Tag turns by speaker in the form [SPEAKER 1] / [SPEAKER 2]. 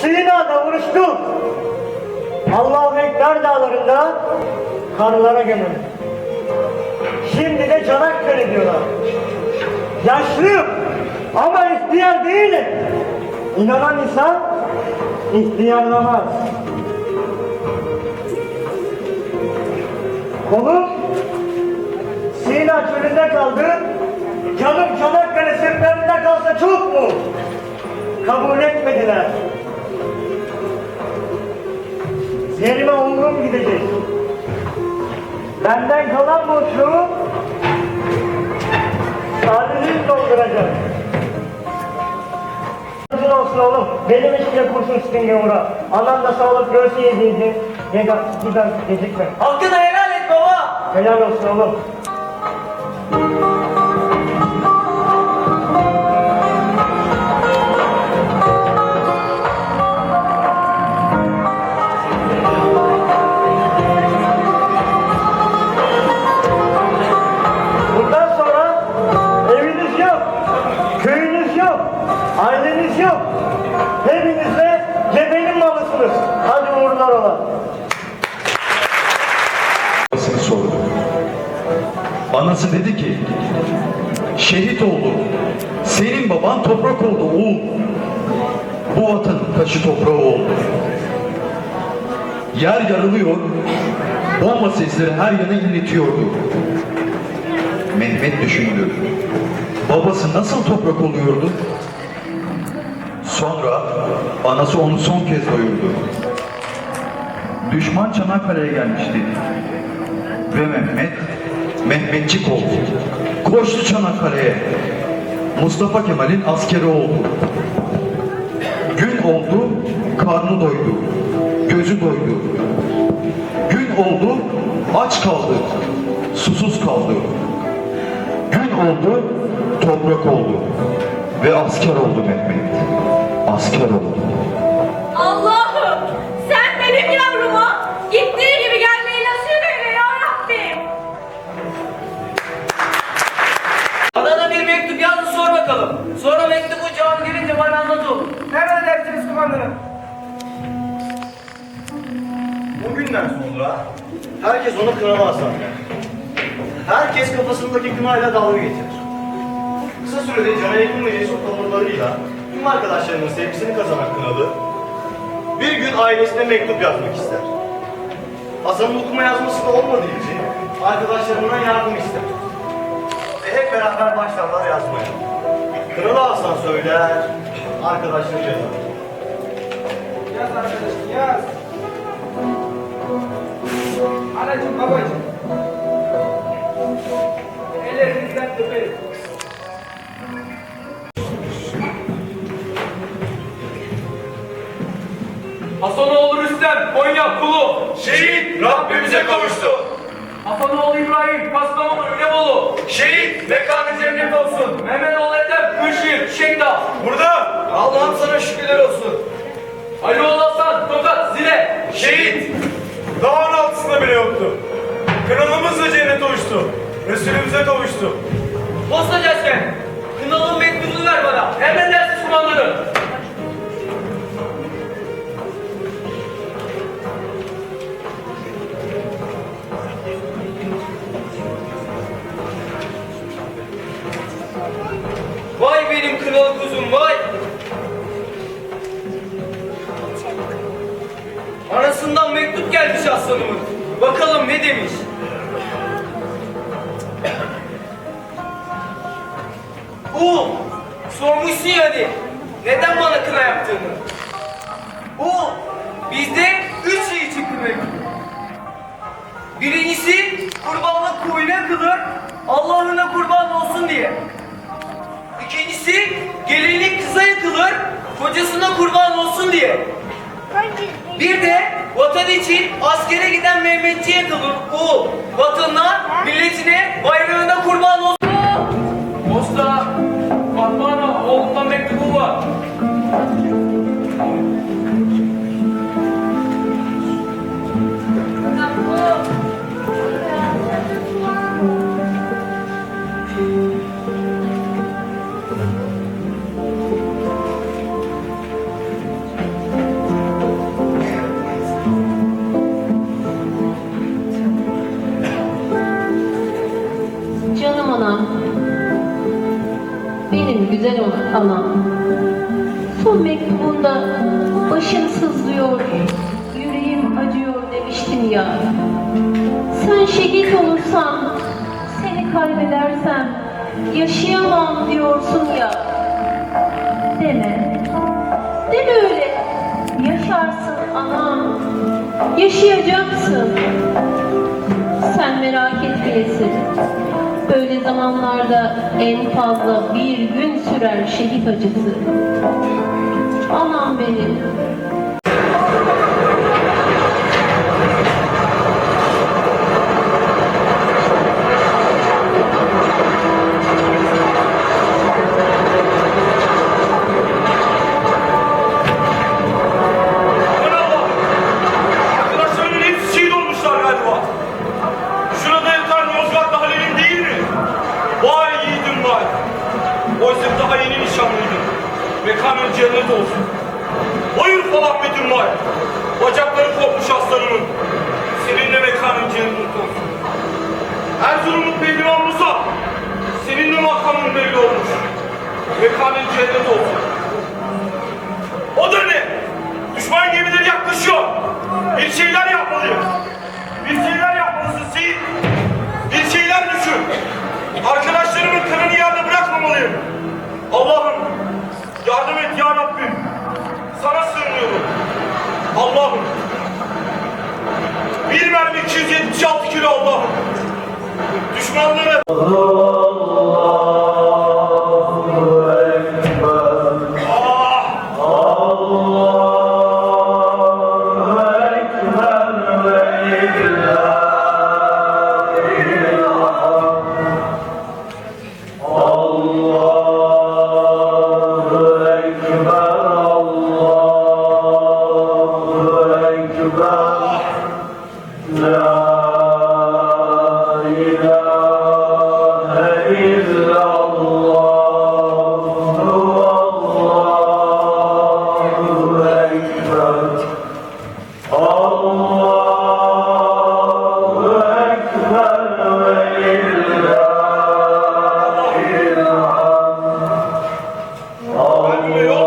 [SPEAKER 1] Sina'da vuruştuk. Allahu Ekber dağlarında karılara gömüldük. Şimdi de Çanakkale diyorlar. Yaşlıyım ama ihtiyar değilim. İnanan insan ihtiyarlamaz. Kolum Sina çölünde kaldı. Canım Çanakkale seferinde kalsa çok mu? Kabul etmediler. Yerime umurum gidecek. Benden kalan boşluğu Sadece dolduracak. Hazır olsun oğlum. Benim için kurşun sıkın gavura. Anam da sağlık göğsü yediydi. Yega giden gecikme.
[SPEAKER 2] Hakkını helal et baba.
[SPEAKER 1] Helal olsun oğlum.
[SPEAKER 3] Anası dedi ki, şehit oldu. Senin baban toprak oldu oğul. Bu vatanın taşı toprağı oldu. Yer yarılıyor, bomba sesleri her yana inletiyordu. Mehmet düşündü. Babası nasıl toprak oluyordu? Sonra anası onu son kez doyurdu. Düşman Çanakkale'ye gelmişti. Ve Mehmet, Mehmetçik oldu. Koştu Çanakkale'ye. Mustafa Kemal'in askeri oldu. Gün oldu, karnı doydu. Gözü doydu. Gün oldu, aç kaldı. Susuz kaldı. Gün oldu, toprak oldu. Ve asker oldu Mehmet. Asker oldu.
[SPEAKER 2] Sonra
[SPEAKER 4] herkes onu kınama asar. Herkes kafasındaki kınayla dalga geçirir. Kısa sürede cana yakın ve cesur tavırlarıyla tüm arkadaşlarının sevgisini kazanan kınalı bir gün ailesine mektup yazmak ister. Hasan'ın okuma yazması da olmadığı için arkadaşlarından yardım ister. Ve hep beraber başlarlar yazmaya. Kralı Hasan söyler, arkadaşları yazar.
[SPEAKER 5] Yaz arkadaşım yaz. Anacım babacım. Ellerinizden öperim.
[SPEAKER 2] Hasanoğlu Rüstem, Konya, Kulu. Şehit, Rabbimize kavuştu. Hasanoğlu İbrahim, Kastamonu, Ünebolu. Şehit, mekanı cennet olsun. Mehmetoğlu Ethem, Kırşehir, Şekdağ.
[SPEAKER 4] Burada Allah'ım sana şükürler olsun.
[SPEAKER 2] Alioğlu Hasan, Tokat, Zile. Şehit.
[SPEAKER 4] Dağın altısında bile yoktu. Kralımız da cennete uçtu. Resulümüze kavuştu.
[SPEAKER 2] Postacı asker, Kınalı'nın mektubunu ver bana. Emredersiniz kumandanım. Vay benim kınalı kuzum vay. Gelmiş aslanımın. Bakalım ne demiş. Oğul, sormuşsun ya hadi. Neden bana kına yaptığını? Oğul, bizde üç şey için kına. Birincisi kurbanlık koyuna kılır, Allah'ına kurban olsun diye. İkincisi gelinlik kıza yakılır, kocasına kurban olsun diye. Bir de vatan için askere giden Mehmetçiye yakılır. O vatanına, milletine, canım anam, benim güzel anam. Son
[SPEAKER 6] mektubunda başım sızlıyor, yüreğim acıyor demiştin ya. Sen şehit olursan, seni kaybedersem yaşayamam diyorsun ya. Deme, deme öyle. Yaşarsın anam, yaşayacaksın. Sen merak etmeyesin. Böyle zamanlarda en fazla bir gün sürer şehit acısı. Anam benim.
[SPEAKER 7] Yeni nişanlıydın. Mekanın cennet olsun. Hayır falan Metin vay! Bacakları kopmuş aslanımın. Seninle mekanın cennet olsun. Erzurum'un pehlivan Musa. Seninle makamın belli olmuş. Mekanın cennet olsun. O da ne? Düşman gemileri yaklaşıyor. Bir şeyler Sana sığınıyorum. Allah'ım. Bir mermi 276 kilo Allah'ım. Düşmanları 아, 그래요?